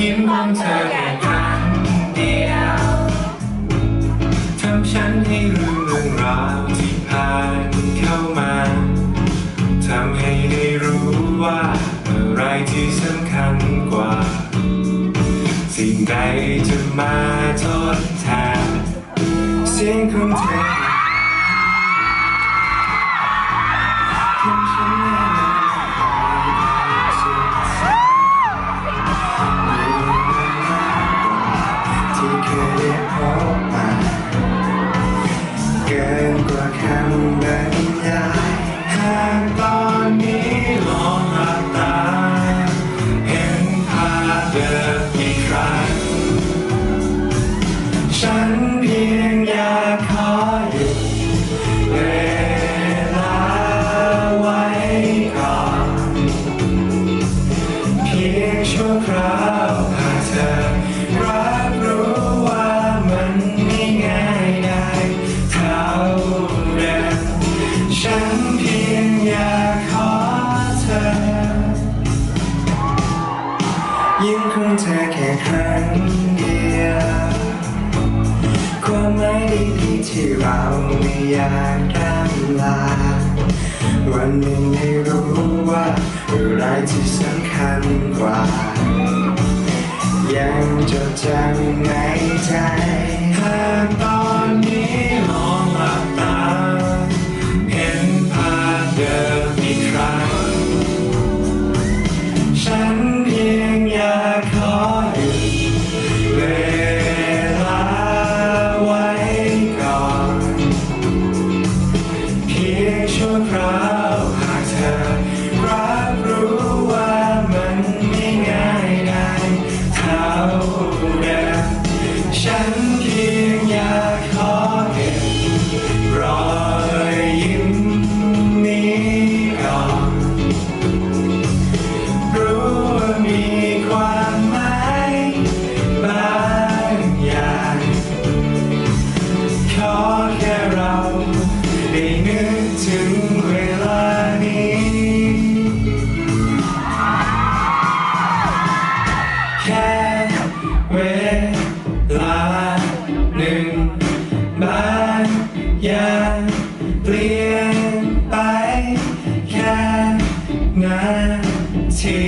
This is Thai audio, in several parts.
ยิ้มของเธอแค่ครั้งเดียวทำฉันให้ลืมเรื่องราวที่ผ่านเข้ามาทำให้ได้รู้ว่าอะไรที่สำคัญกว่า สิ่งใดจะมาทดแทนเสียงของเธอ ที่เราไม่อยากกำลา วันนึ่งได้รู้ว่าอะไรที่สำคัญกว่า ยังจดจำในใจ อย่างเปลี่ยนไปแค่นาที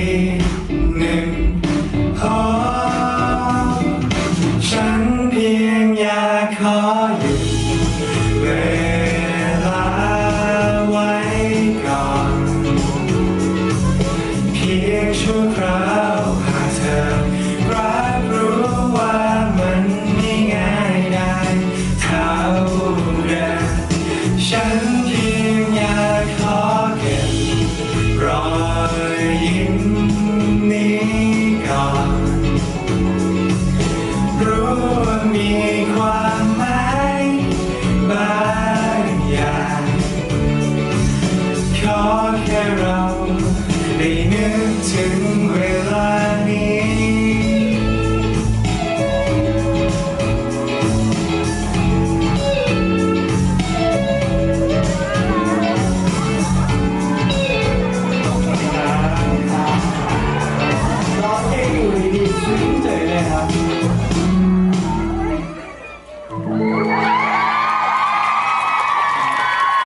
หนึ่งขอ